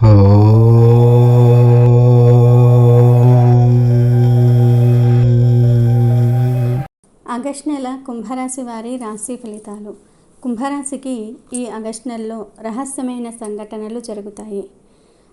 August నెల కుంభరాశి వారి రాశి ఫలితాలు. కుంభరాశికి ఈ ఆగస్ట్ నెలలో రహస్యమైన సంఘటనలు జరుగుతాయి.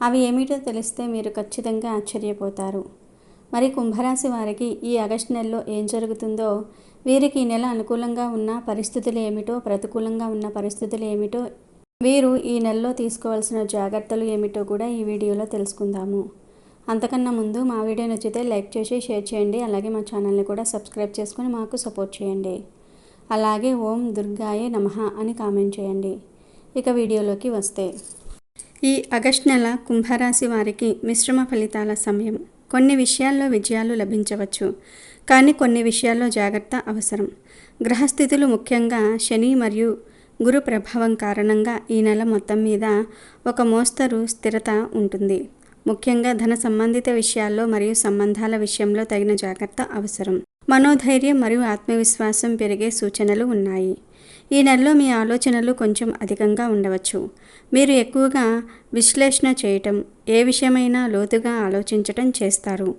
అవి ఏమిటో తెలిస్తే మీరు ఖచ్చితంగా ఆశ్చర్యపోతారు. మరి కుంభరాశి వారికి ఈ ఆగస్ట్ నెలలో ఏం జరుగుతుందో వీరికి ఈ నెల అనుకూలంగా ఉన్న పరిస్థితులు ఏమిటో ప్రతికూలంగా ఉన్న పరిస్థితులు ఏమిటో వీరు ఈ నెలలో తీసుకోవాల్సిన జాగ్రత్తలు ఏమిటో కూడా ఈ వీడియోలో తెలుసుకుందాము. అంతకన్నా ముందు మా వీడియో నచ్చితే లైక్ చేసి షేర్ చేయండి. అలాగే మా ఛానల్ని కూడా సబ్స్క్రైబ్ చేసుకొని మాకు సపోర్ట్ చేయండి. అలాగే ఓం దుర్గాయే నమః అని కామెంట్ చేయండి. ఇక వీడియోలోకి వస్తే. ఈ ఆగస్ట్ నెల కుంభరాశి వారికి మిశ్రమ ఫలితాల సమయం. కొన్ని విషయాల్లో విజయాలు లభించవచ్చు. కానీ కొన్ని విషయాల్లో జాగ్రత్త అవసరం. గ్రహస్థితులు ముఖ్యంగా శని మరియు గురు ప్రభావం కారణంగా ఈ నెల మొత్తం మీద ఒక మోస్తరు స్థిరత ఉంటుంది. ముఖ్యంగా ధన సంబంధిత విషయాల్లో మరియు సంబంధాల విషయంలో తగిన జాగ్రత్త అవసరం. మనోధైర్యం మరియు ఆత్మవిశ్వాసం పెరిగే సూచనలు ఉన్నాయి. ఈ నెలలో మీ ఆలోచనలు కొంచెం అధికంగా ఉండవచ్చు. మీరు ఎక్కువగా విశ్లేషణ చేయటం ఏ విషయమైనా లోతుగా ఆలోచించటం చేస్తారు.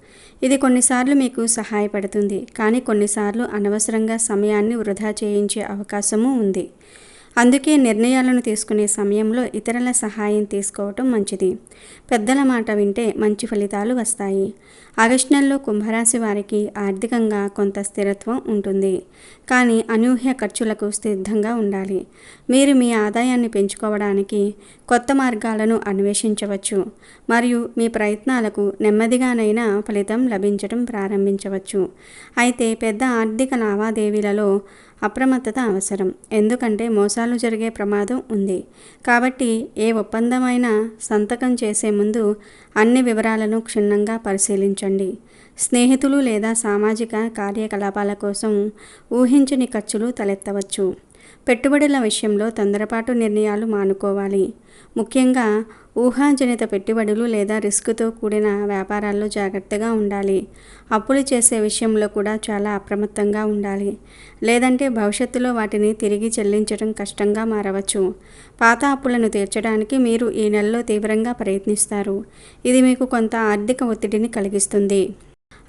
ఇది కొన్నిసార్లు మీకు సహాయపడుతుంది కానీ కొన్నిసార్లు అనవసరంగా సమయాన్ని వృధా చేయించే అవకాశము ఉంది. అందుకే నిర్ణయాలను తీసుకునే సమయంలో ఇతరుల సహాయం తీసుకోవటం మంచిది. పెద్దల మాట వింటే మంచి ఫలితాలు వస్తాయి. ఆగస్టు నెలలో కుంభరాశి వారికి ఆర్థికంగా కొంత స్థిరత్వం ఉంటుంది. కానీ అనూహ్య ఖర్చులకు సిద్ధంగా ఉండాలి. మీరు మీ ఆదాయాన్ని పెంచుకోవడానికి కొత్త మార్గాలను అన్వేషించవచ్చు. మరియు మీ ప్రయత్నాలకు నెమ్మదిగానైనా ఫలితం లభించడం ప్రారంభించవచ్చు. అయితే పెద్ద ఆర్థిక లావాదేవీలలో అప్రమత్తత అవసరం. ఎందుకంటే మోసాలు జరిగే ప్రమాదం ఉంది. కాబట్టి ఏ ఒప్పందమైనా సంతకం చేసే ముందు అన్ని వివరాలను క్షుణ్ణంగా పరిశీలించండి. స్నేహితులు లేదా సామాజిక కార్యకలాపాల కోసం ఊహించని ఖర్చులు తలెత్తవచ్చు. పెట్టుబడుల విషయంలో తొందరపాటు నిర్ణయాలు మానుకోవాలి. ముఖ్యంగా ఊహాజనిత పెట్టుబడులు లేదా రిస్క్తో కూడిన వ్యాపారాల్లో జాగ్రత్తగా ఉండాలి. అప్పులు చేసే విషయంలో కూడా చాలా అప్రమత్తంగా ఉండాలి. లేదంటే భవిష్యత్తులో వాటిని తిరిగి చెల్లించడం కష్టంగా మారవచ్చు. పాత అప్పులను తీర్చడానికి మీరు ఈ నెలలో తీవ్రంగా ప్రయత్నిస్తారు. ఇది మీకు కొంత ఆర్థిక ఒత్తిడిని కలిగిస్తుంది.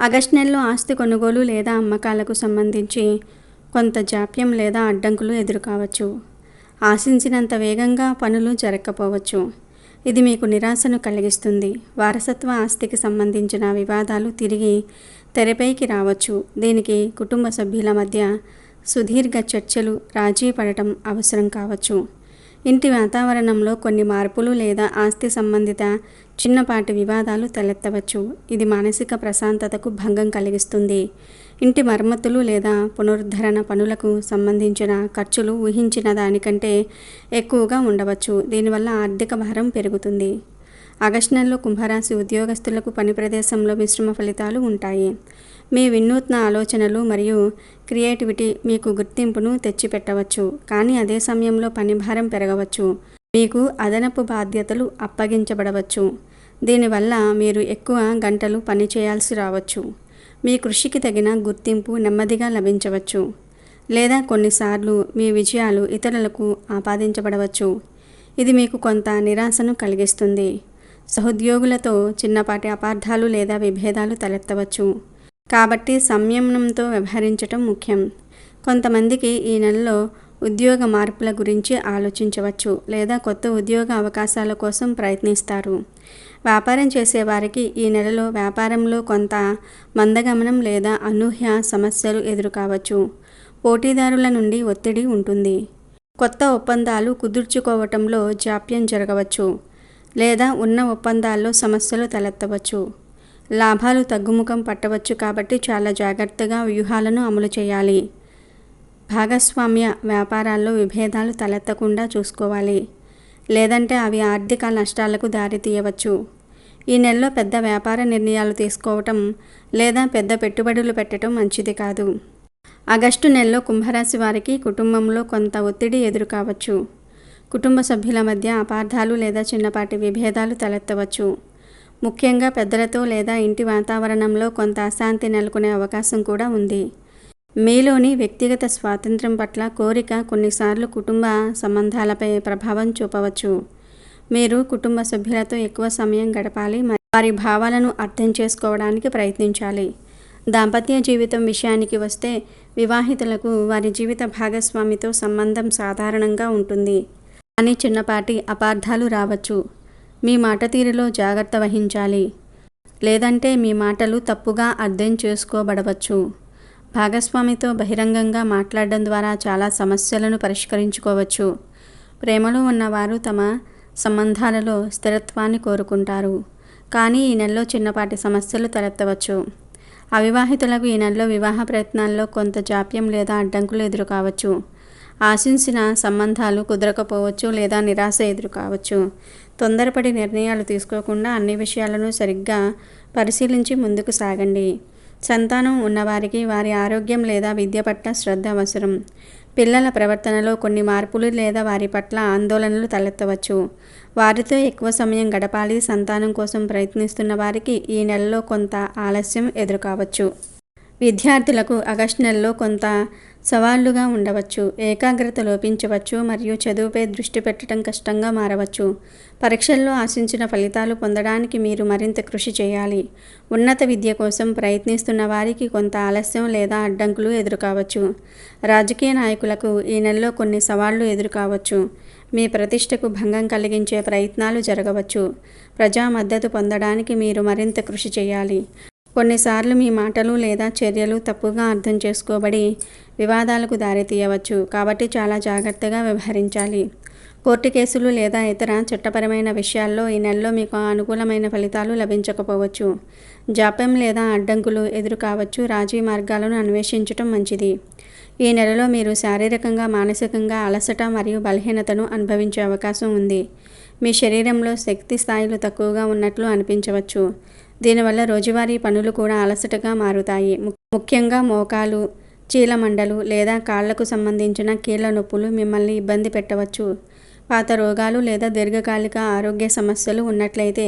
ఆగస్ట్ నెలలో ఆస్తి కొనుగోలు లేదా అమ్మకాలకు సంబంధించి కొంత జాప్యం లేదా అడ్డంకులు ఎదురుకావచ్చు. ఆశించినంత వేగంగా పనులు జరగకపోవచ్చు ఇది మీకు నిరాశను కలిగిస్తుంది. వారసత్వ ఆస్తికి సంబంధించిన వివాదాలు తిరిగి తెరపైకి రావచ్చు. దీనికి కుటుంబ సభ్యుల మధ్య సుదీర్ఘ చర్చలు రాజీ పడటం అవసరం కావచ్చు. ఇంటి వాతావరణంలో కొన్ని మార్పులు లేదా ఆస్తి సంబంధిత చిన్నపాటి వివాదాలు తలెత్తవచ్చు. ఇది మానసిక ప్రశాంతతకు భంగం కలిగిస్తుంది. ఇంటి మరమ్మతులు లేదా పునరుద్ధరణ పనులకు సంబంధించిన ఖర్చులు ఊహించిన దానికంటే ఎక్కువగా ఉండవచ్చు. దీనివల్ల ఆర్థిక భారం పెరుగుతుంది. ఆగస్టు నెలలో కుంభరాశి ఉద్యోగస్తులకు పని ప్రదేశంలో మిశ్రమ ఫలితాలు ఉంటాయి. మీ వినూత్న ఆలోచనలు మరియు క్రియేటివిటీ మీకు గుర్తింపును తెచ్చిపెట్టవచ్చు. కానీ అదే సమయంలో పని భారం పెరగవచ్చు. మీకు అదనపు బాధ్యతలు అప్పగించబడవచ్చు. దీనివల్ల మీరు ఎక్కువ గంటలు పని చేయాల్సి రావచ్చు. మీ కృషికి తగిన గుర్తింపు నెమ్మదిగా లభించవచ్చు. లేదా కొన్నిసార్లు మీ విజయాలు ఇతరులకు ఆపాదించబడవచ్చు. ఇది మీకు కొంత నిరాశను కలిగిస్తుంది. సహోద్యోగులతో చిన్నపాటి అపార్థాలు లేదా విభేదాలు తలెత్తవచ్చు. కాబట్టి సంయమనంతో వ్యవహరించటం ముఖ్యం. కొంతమందికి ఈ నెలలో ఉద్యోగ మార్పుల గురించి ఆలోచించవచ్చు లేదా కొత్త ఉద్యోగ అవకాశాల కోసం ప్రయత్నిస్తారు. వ్యాపారం చేసేవారికి ఈ నెలలో వ్యాపారంలో కొంత మందగమనం లేదా అనూహ్య సమస్యలు ఎదురుకావచ్చు. పోటీదారుల నుండి ఒత్తిడి ఉంటుంది. కొత్త ఒప్పందాలు కుదుర్చుకోవటంలో జాప్యం జరగవచ్చు లేదా ఉన్న ఒప్పందాల్లో సమస్యలు తలెత్తవచ్చు. లాభాలు తగ్గుముఖం పట్టవచ్చు కాబట్టి చాలా జాగ్రత్తగా వ్యూహాలను అమలు చేయాలి. భాగస్వామ్య వ్యాపారాల్లో విభేదాలు తలెత్తకుండా చూసుకోవాలి. లేదంటే అవి ఆర్థిక నష్టాలకు దారితీయవచ్చు ఈ నెలలో పెద్ద వ్యాపార నిర్ణయాలు తీసుకోవటం లేదా పెద్ద పెట్టుబడులు పెట్టడం మంచిది కాదు. ఆగస్టు నెలలో కుంభరాశి వారికి కుటుంబంలో కొంత ఒత్తిడి ఎదురు కావచ్చు కుటుంబ సభ్యుల మధ్య అపార్థాలు లేదా చిన్నపాటి విభేదాలు తలెత్తవచ్చు. ముఖ్యంగా పెద్దలతో లేదా ఇంటి వాతావరణంలో కొంత అశాంతి నెలకొనే అవకాశం కూడా ఉంది. మీలోని వ్యక్తిగత స్వాతంత్రం పట్ల కోరిక కొన్నిసార్లు కుటుంబ సంబంధాలపై ప్రభావం చూపవచ్చు. మీరు కుటుంబ సభ్యులతో ఎక్కువ సమయం గడపాలి వారి భావాలను అర్థం చేసుకోవడానికి ప్రయత్నించాలి. దాంపత్య జీవితం విషయానికి వస్తే వివాహితులకు వారి జీవిత భాగస్వామితో సంబంధం సాధారణంగా ఉంటుంది. కానీ చిన్నపాటి అపార్థాలు రావచ్చు. మీ మాట తీరులో జాగ్రత్త వహించాలి. లేదంటే మీ మాటలు తప్పుగా అర్థం చేసుకోబడవచ్చు. భాగస్వామితో బహిరంగంగా మాట్లాడడం ద్వారా చాలా సమస్యలను పరిష్కరించుకోవచ్చు. ప్రేమలో ఉన్నవారు తమ సంబంధాలలో స్థిరత్వాన్ని కోరుకుంటారు. కానీ ఈ నెలలో చిన్నపాటి సమస్యలు తలెత్తవచ్చు. అవివాహితులకు ఈ నెలలో వివాహ ప్రయత్నాల్లో కొంత జాప్యం లేదా అడ్డంకులు ఎదురు కావచ్చు ఆశించిన సంబంధాలు కుదరకపోవచ్చు లేదా నిరాశ ఎదురు కావచ్చు తొందరపడి నిర్ణయాలు తీసుకోకుండా అన్ని విషయాలను సరిగ్గా పరిశీలించి ముందుకు సాగండి. సంతానం ఉన్నవారికి వారి ఆరోగ్యం లేదా విద్య పట్ల శ్రద్ధ అవసరం. పిల్లల ప్రవర్తనలో కొన్ని మార్పులు లేదా వారి పట్ల ఆందోళనలు తలెత్తవచ్చు. వారితో ఎక్కువ సమయం గడపాలి సంతానం కోసం ప్రయత్నిస్తున్న వారికి ఈ నెలలో కొంత ఆలస్యం ఎదురుకావచ్చు. విద్యార్థులకు ఆగస్టు నెలలో కొంత సవాళ్ళుగా ఉండవచ్చు ఏకాగ్రత లోపించవచ్చు మరియు చదువుపై దృష్టి పెట్టడం కష్టంగా మారవచ్చు. పరీక్షల్లో ఆశించిన ఫలితాలు పొందడానికి మీరు మరింత కృషి చేయాలి. ఉన్నత విద్య కోసం ప్రయత్నిస్తున్న వారికి కొంత ఆలస్యం లేదా అడ్డంకులు ఎదురుకావచ్చు. రాజకీయ నాయకులకు ఈ నెలలో కొన్ని సవాళ్ళు ఎదురుకావచ్చు. మీ ప్రతిష్టకు భంగం కలిగించే ప్రయత్నాలు జరగవచ్చు. ప్రజా మద్దతు పొందడానికి మీరు మరింత కృషి చేయాలి. కొన్నిసార్లు మీ మాటలు లేదా చర్యలు తప్పుగా అర్థం చేసుకోబడి వివాదాలకు దారితీయవచ్చు. కాబట్టి చాలా జాగ్రత్తగా వ్యవహరించాలి. కోర్టు కేసులు లేదా ఇతర చట్టపరమైన విషయాల్లో ఈ నెలలో మీకు అనుకూలమైన ఫలితాలు లభించకపోవచ్చు. జాప్యం లేదా అడ్డంకులు ఎదురు కావచ్చు. రాజీ మార్గాలను అన్వేషించటం మంచిది. ఈ నెలలో మీరు శారీరకంగా మానసికంగా అలసట మరియు బలహీనతను అనుభవించే అవకాశం ఉంది. మీ శరీరంలో శక్తి స్థాయిలు తక్కువగా ఉన్నట్లు అనిపించవచ్చు. దీనివల్ల రోజువారీ పనులు కూడా అలసటగా మారుతాయి. ముఖ్యంగా మోకాలు చీలమండలు లేదా కాళ్ళకు సంబంధించిన కీళ్ళ నొప్పులు మిమ్మల్ని ఇబ్బంది పెట్టవచ్చు. పాత రోగాలు లేదా దీర్ఘకాలిక ఆరోగ్య సమస్యలు ఉన్నట్లయితే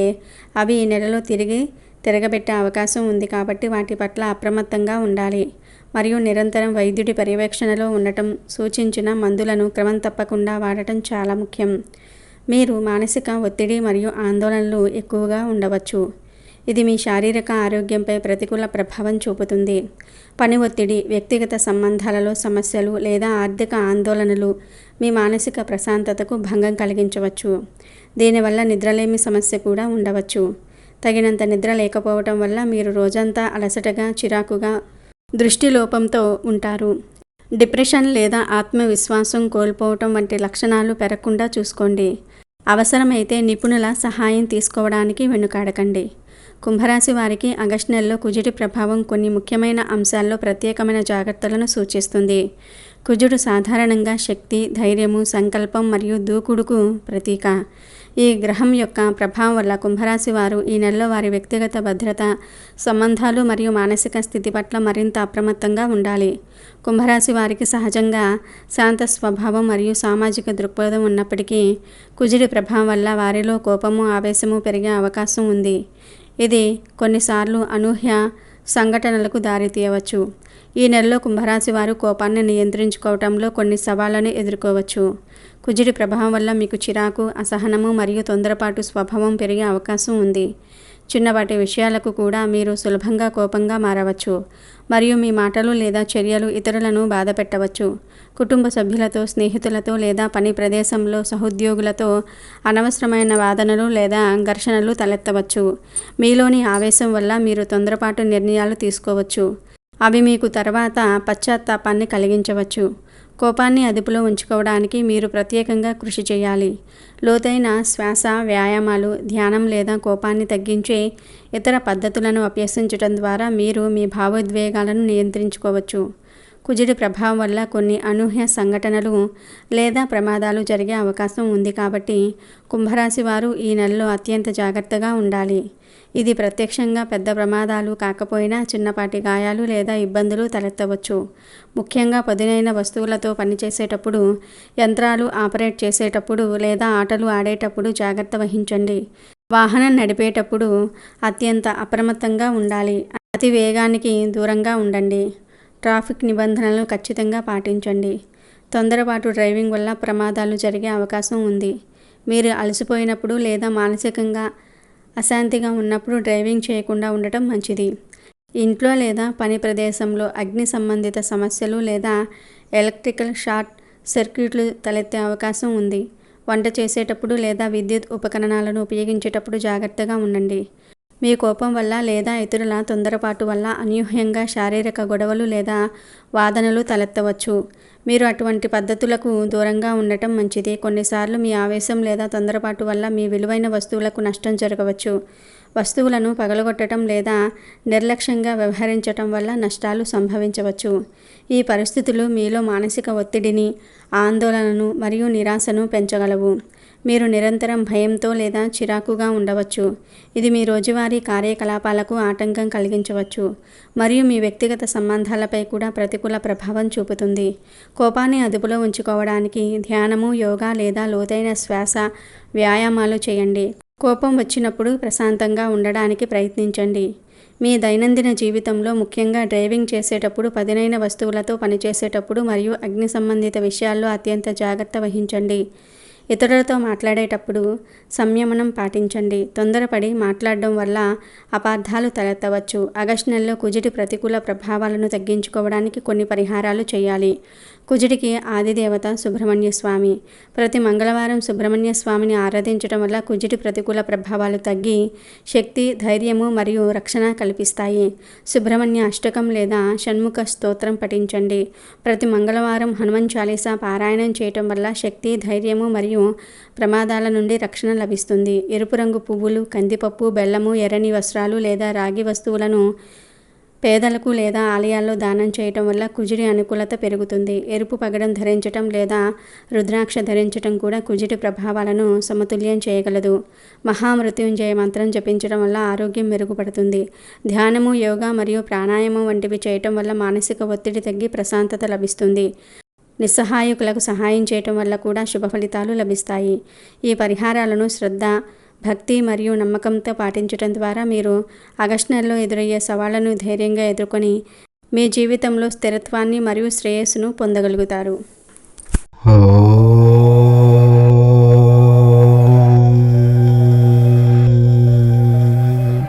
అవి ఈ నెలలో తిరిగి తిరగబెట్టే అవకాశం ఉంది కాబట్టి వాటి పట్ల అప్రమత్తంగా ఉండాలి. మరియు నిరంతరం వైద్యుడి పర్యవేక్షణలో ఉండటం సూచించిన మందులను క్రమం తప్పకుండా వాడటం చాలా ముఖ్యం. మీరు మానసిక ఒత్తిడి మరియు ఆందోళనలు ఎక్కువగా ఉండవచ్చు. ఇది మీ శారీరక ఆరోగ్యంపై ప్రతికూల ప్రభావం చూపుతుంది. పని ఒత్తిడి వ్యక్తిగత సంబంధాలలో సమస్యలు లేదా ఆర్థిక ఆందోళనలు మీ మానసిక ప్రశాంతతకు భంగం కలిగించవచ్చు. దీనివల్ల నిద్రలేమి సమస్య కూడా ఉండవచ్చు. తగినంత నిద్ర లేకపోవటం వల్ల మీరు రోజంతా అలసటగా చిరాకుగా దృష్టి లోపంతో ఉంటారు. డిప్రెషన్ లేదా ఆత్మవిశ్వాసం కోల్పోవటం వంటి లక్షణాలు పెరగకుండా చూసుకోండి. అవసరమైతే నిపుణుల సహాయం తీసుకోవడానికి వెనుకాడకండి. కుంభరాశి వారికి ఆగస్టు నెలలో కుజుడి ప్రభావం కొన్ని ముఖ్యమైన అంశాల్లో ప్రత్యేకమైన జాగ్రత్తలను సూచిస్తుంది. కుజుడు సాధారణంగా శక్తి ధైర్యము సంకల్పం మరియు దూకుడుకు ప్రతీక. ఈ గ్రహం యొక్క ప్రభావం వల్ల కుంభరాశి వారు ఈ నెలలో వారి వ్యక్తిగత భద్రత సంబంధాలు మరియు మానసిక స్థితి పట్ల మరింత అప్రమత్తంగా ఉండాలి. కుంభరాశి వారికి సహజంగా శాంత స్వభావం మరియు సామాజిక దృక్పథం ఉన్నప్పటికీ కుజుడి ప్రభావం వల్ల వారిలో కోపము ఆవేశము పెరిగే అవకాశం ఉంది. ఇది కొన్నిసార్లు అనూహ్య సంఘటనలకు దారితీయవచ్చు. ఈ నెలలో కుంభరాశి వారు కోపాన్ని నియంత్రించుకోవటంలో కొన్ని సవాళ్ళను ఎదుర్కోవచ్చు. కుజుడి ప్రభావం వల్ల మీకు చిరాకు అసహనము మరియు తొందరపాటు స్వభావం పెరిగే అవకాశం ఉంది. చిన్నపాటి విషయాలకు కూడా మీరు సులభంగా కోపంగా మారవచ్చు. మరియు మీ మాటలు లేదా చర్యలు ఇతరులను బాధ పెట్టవచ్చు కుటుంబ సభ్యులతో స్నేహితులతో లేదా పని ప్రదేశంలో సహోద్యోగులతో అనవసరమైన వాదనలు లేదా ఘర్షణలు తలెత్తవచ్చు. మీలోని ఆవేశం వల్ల మీరు తొందరపాటు నిర్ణయాలు తీసుకోవచ్చు. అవి మీకు తర్వాత పశ్చాత్తాపాన్ని కలిగించవచ్చు. కోపాన్ని అదుపులో ఉంచుకోవడానికి మీరు ప్రత్యేకంగా కృషి చేయాలి. లోతైన శ్వాస వ్యాయామాలు ధ్యానం లేదా కోపాన్ని తగ్గించే ఇతర పద్ధతులను అభ్యసించడం ద్వారా మీరు మీ భావోద్వేగాలను నియంత్రించుకోవచ్చు. కుజుడి ప్రభావం వల్ల కొన్ని అనూహ్య సంఘటనలు లేదా ప్రమాదాలు జరిగే అవకాశం ఉంది కాబట్టి కుంభరాశి వారు ఈ నెలలో అత్యంత జాగ్రత్తగా ఉండాలి. ఇది ప్రత్యక్షంగా పెద్ద ప్రమాదాలు కాకపోయినా చిన్నపాటి గాయాలు లేదా ఇబ్బందులు తలెత్తవచ్చు. ముఖ్యంగా పదునైన వస్తువులతో పనిచేసేటప్పుడు యంత్రాలు ఆపరేట్ చేసేటప్పుడు లేదా ఆటలు ఆడేటప్పుడు జాగ్రత్త వహించండి. వాహనం నడిపేటప్పుడు అత్యంత అప్రమత్తంగా ఉండాలి. అతి వేగానికి దూరంగా ఉండండి. ట్రాఫిక్ నిబంధనలను ఖచ్చితంగా పాటించండి. తొందరపాటు డ్రైవింగ్ వల్ల ప్రమాదాలు జరిగే అవకాశం ఉంది. మీరు అలసిపోయినప్పుడు లేదా మానసికంగా అశాంతిగా ఉన్నప్పుడు డ్రైవింగ్ చేయకుండా ఉండటం మంచిది. ఇంట్లో లేదా పని ప్రదేశంలో అగ్ని సంబంధిత సమస్యలు లేదా ఎలక్ట్రికల్ షార్ట్ సర్క్యూట్లు తలెత్తే అవకాశం ఉంది. వంట చేసేటప్పుడు లేదా విద్యుత్ ఉపకరణాలను ఉపయోగించేటప్పుడు జాగ్రత్తగా ఉండండి. మీ కోపం వల్ల లేదా ఇతరుల తొందరపాటు వల్ల అనూహ్యంగా శారీరక గొడవలు లేదా వాదనలు తలెత్తవచ్చు. మీరు అటువంటి పద్ధతులకు దూరంగా ఉండటం మంచిది. కొన్నిసార్లు మీ ఆవేశం లేదా తొందరపాటు వల్ల మీ విలువైన వస్తువులకు నష్టం జరగవచ్చు. వస్తువులను పగలగొట్టడం లేదా నిర్లక్ష్యంగా వ్యవహరించటం వల్ల నష్టాలు సంభవించవచ్చు. ఈ పరిస్థితులు మీలో మానసిక ఒత్తిడిని ఆందోళనను మరియు నిరాశను పెంచగలవు. మీరు నిరంతరం భయంతో లేదా చిరాకుగా ఉండవచ్చు. ఇది మీ రోజువారీ కార్యకలాపాలకు ఆటంకం కలిగించవచ్చు. మరియు మీ వ్యక్తిగత సంబంధాలపై కూడా ప్రతికూల ప్రభావం చూపుతుంది. కోపాన్ని అదుపులో ఉంచుకోవడానికి ధ్యానము యోగా లేదా లోతైన శ్వాస వ్యాయామాలు చేయండి. కోపం వచ్చినప్పుడు ప్రశాంతంగా ఉండడానికి ప్రయత్నించండి. మీ దైనందిన జీవితంలో ముఖ్యంగా డ్రైవింగ్ చేసేటప్పుడు పదునైన వస్తువులతో పనిచేసేటప్పుడు మరియు అగ్ని సంబంధిత విషయాల్లో అత్యంత జాగ్రత్త వహించండి. ఇతరులతో మాట్లాడేటప్పుడు సంయమనం పాటించండి. తొందరపడి మాట్లాడడం వల్ల అపార్థాలు తలెత్తవచ్చు. ఆగస్టు నెలలో కుజిటి ప్రతికూల ప్రభావాలను తగ్గించుకోవడానికి కొన్ని పరిహారాలు చేయాలి. కుజుడికి ఆదిదేవత సుబ్రహ్మణ్య స్వామి ప్రతి మంగళవారం సుబ్రహ్మణ్య స్వామిని ఆరాధించడం వల్ల కుజుడి ప్రతికూల ప్రభావాలు తగ్గి శక్తి ధైర్యము మరియు రక్షణ కల్పిస్తాయి. సుబ్రహ్మణ్య అష్టకం లేదా షణ్ముఖ స్తోత్రం పఠించండి. ప్రతి మంగళవారం హనుమాన్ చాలీసా పారాయణం చేయటం వల్ల శక్తి ధైర్యము మరియు ప్రమాదాల నుండి రక్షణ లభిస్తుంది. ఎరుపు రంగు పువ్వులు కందిపప్పు బెల్లము ఎర్రని వస్త్రాలు లేదా రాగి వస్తువులను పేదలకు లేదా ఆలయాల్లో దానం చేయటం వల్ల కుజుడి అనుకూలత పెరుగుతుంది. ఎరుపు పగడం ధరించటం లేదా రుద్రాక్ష ధరించటం కూడా కుజుడి ప్రభావాలను సమతుల్యం చేయగలదు. మహామృత్యుంజయ మంత్రం జపించడం వల్ల ఆరోగ్యం మెరుగుపడుతుంది. ధ్యానము యోగా మరియు ప్రాణాయామం వంటివి చేయటం వల్ల మానసిక ఒత్తిడి తగ్గి ప్రశాంతత లభిస్తుంది. నిస్సహాయకులకు సహాయం చేయటం వల్ల కూడా శుభ ఫలితాలు లభిస్తాయి. ఈ పరిహారాలను శ్రద్ధ భక్తి మరియు నమ్మకంతో పాటించడం ద్వారా మీరు ఆగస్టు నెలలో ఎదురయ్యే సవాళ్ళను ధైర్యంగా ఎదుర్కొని మీ జీవితంలో స్థిరత్వాన్ని మరియు శ్రేయస్సును పొందగలుగుతారు.